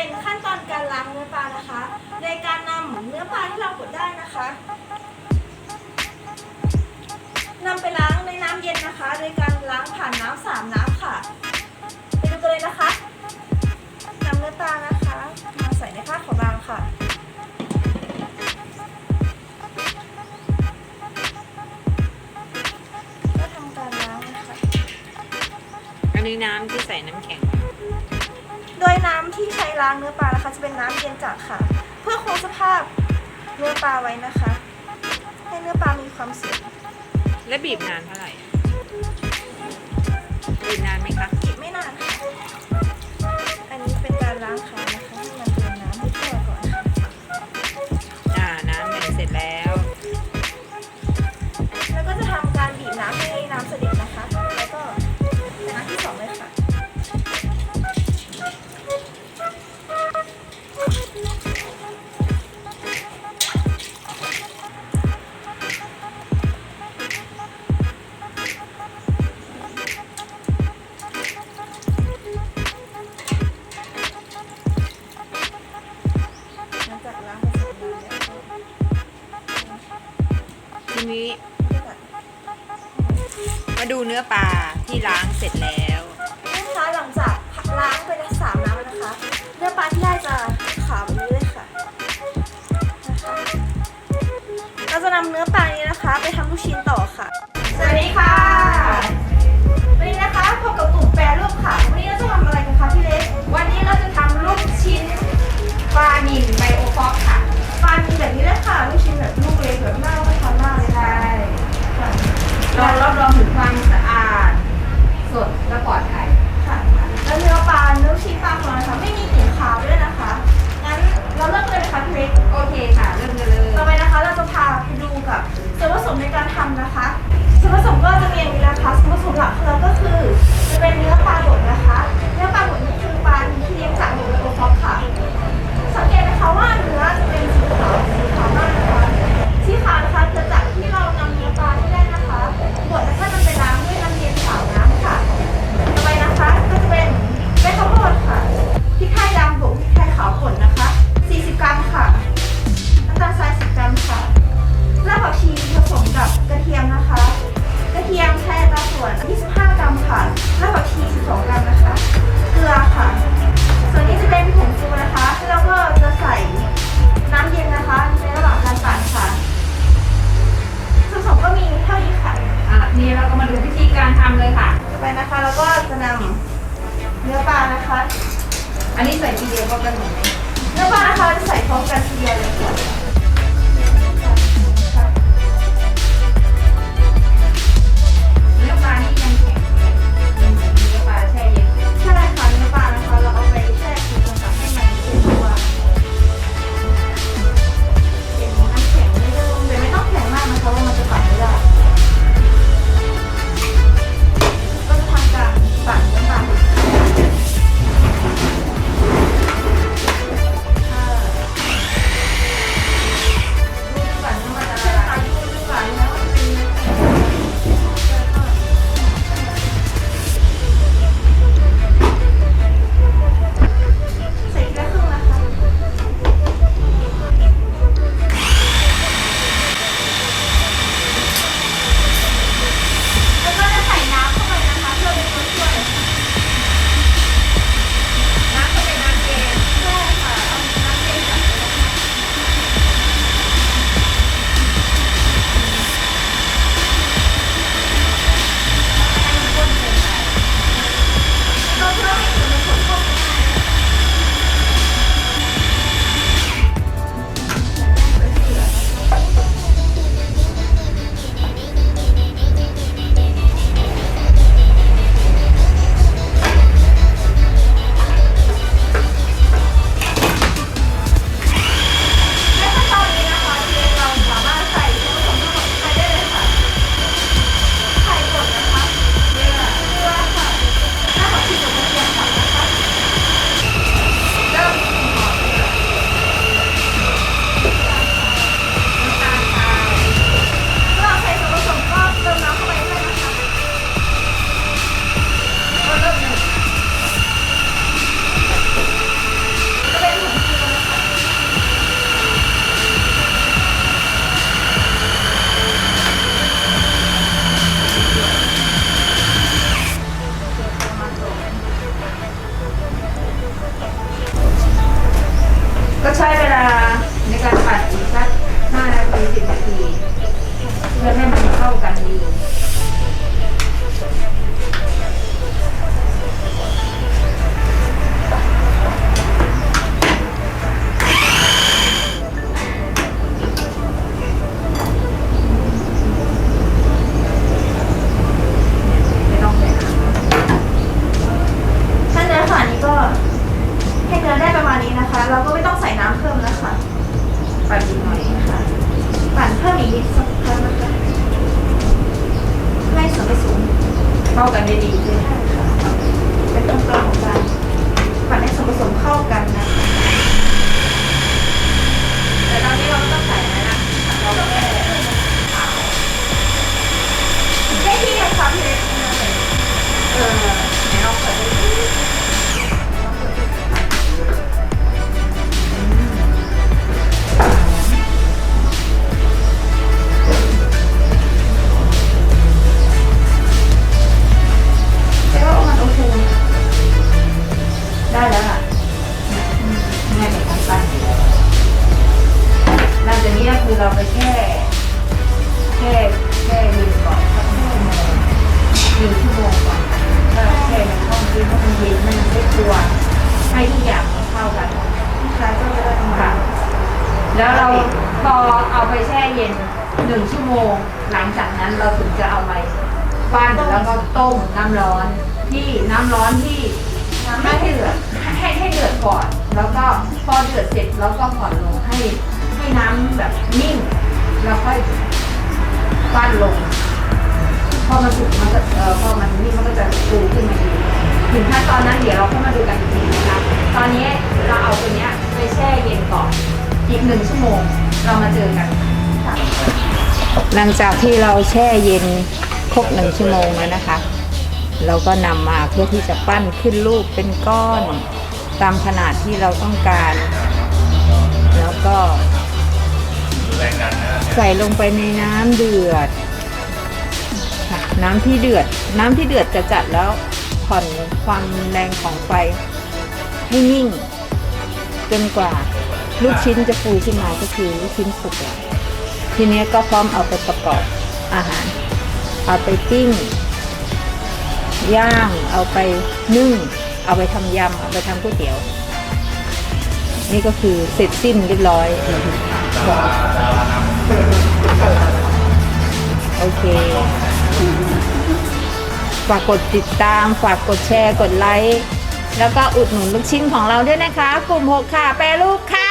เป็นขั้นตอนการล้างเนื้อปลานะคะในการนำเนื้อปลาที่เรากดได้นะคะนำไปล้างในน้ำเย็นนะคะ โดยการล้างผ่านน้ำสามน้ำค่ะไปดูกันเลยนะคะนำเนื้อปลานะคะ ล้างเนื้อปลานะคะ จะเป็นน้ำเย็นจัดค่ะ เพื่อคงสภาพเนื้อปลาไว้นะคะ ให้เนื้อปลามีความสวยและบีบนานเท่าไหร่บีบนานไหมคะอีกไม่นานค่ะอันนี้เป็นการล้างขานะคะ ทีนี้ มาดูเนื้อปลาที่ล้างเสร็จแล้วนะคะหลังจากล้างไปแล้วสามน้ำนะคะ เนื้อปลาที่ได้จะขาวแบบนี้เลยค่ะนะคะเราจะนำเนื้อปลานี้นะคะ ไปทำลูกชิ้นต่อค่ะ สวัสดีค่ะ ความสะอาด สดและปลอดภัย ค่ะแล้วเนื้อปลาเนื้อชิ้นปลาของเรานะคะไม่มีกลิ่นคาวด้วยนะคะ งั้นเราเริ่มเลยนะคะพี่เล็กโอเคค่ะ เริ่มกันเลย ต่อไปนะคะเราจะพาไปดูกับส่วนผสมในการทำนะคะส่วนผสมก็จะมีอย่างนี้นะคะส่วนผสม นะคะ อันนี้ใส่ทีเดียวก็กันหมดไหมเนื้อปลานะคะจะใส่พร้อมกันทีเดียวเลยค่ะ นี้คือเราไปแค่แค่แค่ยืนก่อนสักหนึ่งชั่วโมงหนึ่งชั่วโมงก่อนถ้าแค่มันเข้ากินเพราะมันเย็นมันไม่กลัวให้ทุกอย่างมันเข้ากันค่ะก็จะได้ประมาค่ะแล้วเราพอเอาไปแช่เย็นหนึ่งชั่วโมง หลังจากนั้นเราถึงจะเอาไปปั้นแล้วก็ต้มน้ำร้อนที่น้ำร้อนที่ไม่ให้เดือดให้ให้เดือดก่อน แล้วก็พอเดือดเสร็จแล้วก็ผ่อ ค่อยปั้นลง พอมันสุกมันก็เอ่อพอมันนิ่มันก็จะฟูขึ้นมาดีถึงขั้นตอนนั้นเดี๋ยวเราเข้ามาดูกันอีกทีนะคะ ตอนนี้เราเอาตัวเนี้ยไปแช่เย็นก่อนอีกหนึ่งชั่วโมง เรามาเจอกันหลังจากที่เราแช่เย็นครบหนึ่งชั่วโมงแล้วนะคะ เราก็นำมาเพื่อที่จะปั้นขึ้นรูปเป็นก้อน ตามขนาดที่เราต้องการ แล้วก็ ใส่ลงไปในน้ำเดือดค่ะน้ำที่เดือด น้ำที่เดือดจะจัดแล้วผ่อนความแรงของไฟให้นิ่ง จนกว่าลูกชิ้นจะฟูขึ้นมาก็คือลูกชิ้นสุกแล้วทีนี้ก็พร้อมเอาไปประกอบอาหาร เอาไปปิ้ง ย่าง เอาไปนึ่ง เอาไปทำยำ เอาไปทำก๋วยเตี๋ยว นี่ก็คือเสร็จสิ้นเรียบร้อย โอเค ฝากกดติดตาม ฝากกดแชร์ กดไลค์ แล้วก็อุดหนุนลูกชิ้นของเราด้วยนะคะ กลุ่ม 6 ค่ะ แปรรูกค่ะ